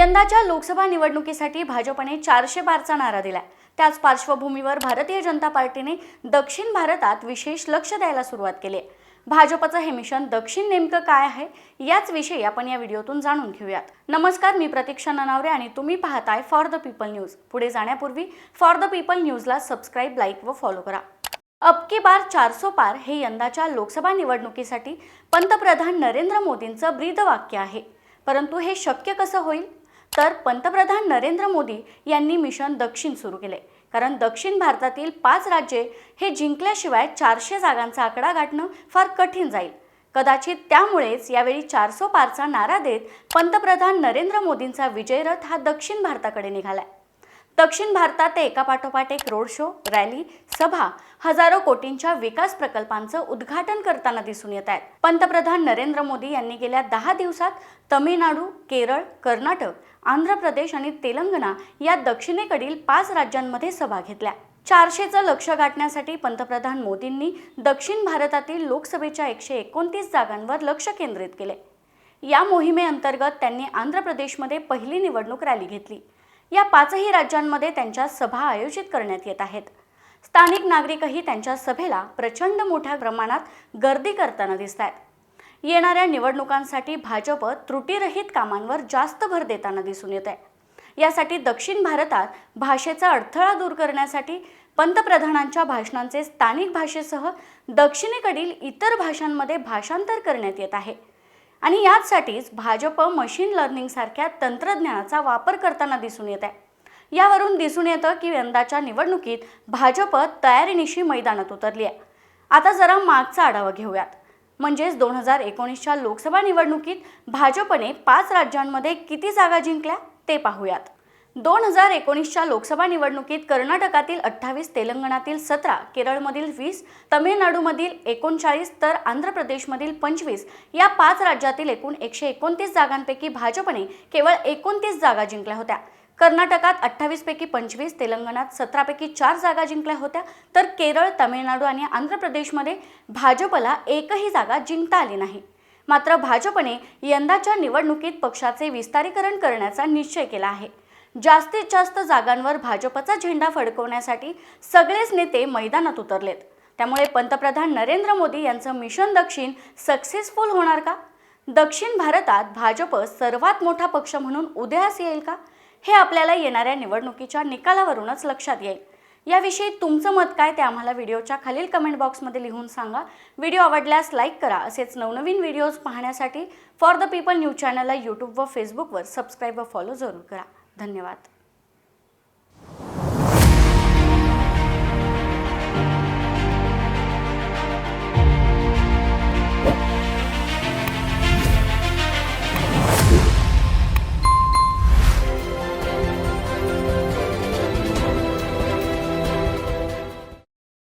यंदाच्या लोकसभा निवडणुकीसाठी भाजपने चारशे बारचा नारा दिलाय. त्याच पार्श्वभूमीवर भारतीय जनता पार्टीने दक्षिण भारतात विशेष लक्ष द्यायला सुरुवात केली आहे. भाजपचं हे मिशन दक्षिण नेमकं काय आहे याच विषयी आपण या व्हिडिओतून जाणून घेऊयात. नमस्कार मी प्रतीक्षा ननावरे आणि तुम्ही पाहताय फॉर द पीपल न्यूज पुढे जाण्यापूर्वी फॉर द पीपल न्यूजला सबस्क्राईब लाईक व फॉलो करा. अब की बार चारसो पार हे यंदाच्या लोकसभा निवडणुकीसाठी पंतप्रधान नरेंद्र मोदींचं ब्रीदवाक्य आहे. परंतु हे शक्य कसं होईल? तर पंतप्रधान नरेंद्र मोदी यांनी मिशन दक्षिण सुरू केले. कारण दक्षिण भारतातील पाच राज्ये हे जिंकल्याशिवाय चारशे जागांचा आकडा गाठणं फार कठीण जाईल. कदाचित त्यामुळेच यावेळी चारसो पारचा नारा देत पंतप्रधान नरेंद्र मोदींचा विजयरथ हा दक्षिण भारताकडे निघालाय. दक्षिण भारतात ते एकापाठोपाठ एक रोड शो रॅली सभा हजारो कोटींच्या विकास प्रकल्पांचं उद्घाटन करताना दिसून येत आहेत. पंतप्रधान नरेंद्र मोदी यांनी गेल्या दहा दिवसात तमिळनाडू केरळ कर्नाटक आंध्र प्रदेश आणि तेलंगणा या दक्षिणेकडील पाच राज्यांमध्ये सभा घेतल्या. चारशेचं लक्ष गाठण्यासाठी पंतप्रधान मोदींनी दक्षिण भारतातील लोकसभेच्या एकशे एकोणतीस जागांवर लक्ष केंद्रित केले. या मोहिमेअंतर्गत त्यांनी आंध्र प्रदेशमध्ये पहिली निवडणूक रॅली घेतली. या पाचही राज्यांमध्ये त्यांच्या सभा आयोजित करण्यात येत आहेत. स्थानिक नागरिकही त्यांच्या सभेला प्रचंड मोठ्या प्रमाणात गर्दी करताना दिसत आहेत येणाऱ्या निवडणुकांसाठी भाजप त्रुटीरहित कामांवर जास्त भर देताना दिसून येत आहे यासाठी दक्षिण भारतात भाषेचा अडथळा दूर करण्यासाठी पंतप्रधानांच्या भाषणांचे स्थानिक भाषेसह दक्षिणेकडील इतर भाषांमध्ये भाषांतर करण्यात येत आहे. आणि याचसाठीच भाजप मशीन लर्निंगसारख्या तंत्रज्ञानाचा वापर करताना दिसून येत आहे यावरून दिसून येतं की यंदाच्या निवडणुकीत भाजप तयारीनिशी मैदानात उतरली आहे. आता जरा मागचा आढावा घेऊयात. म्हणजेच दोन हजार एकोणीसच्या लोकसभा निवडणुकीत भाजपने पाच राज्यांमध्ये किती जागा जिंकल्या ते पाहूयात. दोन हजार एकोणीसच्या लोकसभा निवडणुकीत कर्नाटकातील अठ्ठावीस तेलंगणातील सतरा केरळमधील वीस तमिळनाडूमधील एकोणचाळीस तर आंध्र प्रदेशमधील पंचवीस या पाच राज्यातील एकूण एकशे एकोणतीस जागांपैकी भाजपने केवळ एकोणतीस जागा जिंकल्या होत्या. कर्नाटकात अठ्ठावीसपैकी पंचवीस तेलंगणात सतरापैकी चार जागा जिंकल्या होत्या. तर केरळ तमिळनाडू आणि आंध्र प्रदेशमध्ये भाजपला एकही जागा जिंकता आली नाही. मात्र भाजपने यंदाच्या निवडणुकीत पक्षाचे विस्तारीकरण करण्याचा निश्चय केला आहे. जास्तीत जास्त जागांवर भाजपचा झेंडा फडकवण्यासाठी सगळेच नेते मैदानात उतरलेत. त्यामुळे पंतप्रधान नरेंद्र मोदी यांचं मिशन दक्षिण सक्सेसफुल होणार का? दक्षिण भारतात भाजप सर्वात मोठा पक्ष म्हणून उदयास येईल का? हे आपल्याला येणाऱ्या निवडणुकीच्या निकालावरूनच लक्षात येईल. याविषयी तुमचं मत काय ते आम्हाला व्हिडिओच्या खालील कमेंट बॉक्समध्ये लिहून सांगा. व्हिडिओ आवडल्यास लाईक करा. असेच नवनवीन व्हिडिओज पाहण्यासाठी फॉर द पीपल न्यूज चॅनलला यूट्यूब व फेसबुकवर सबस्क्राईब व फॉलो जरूर करा. धन्यवाद.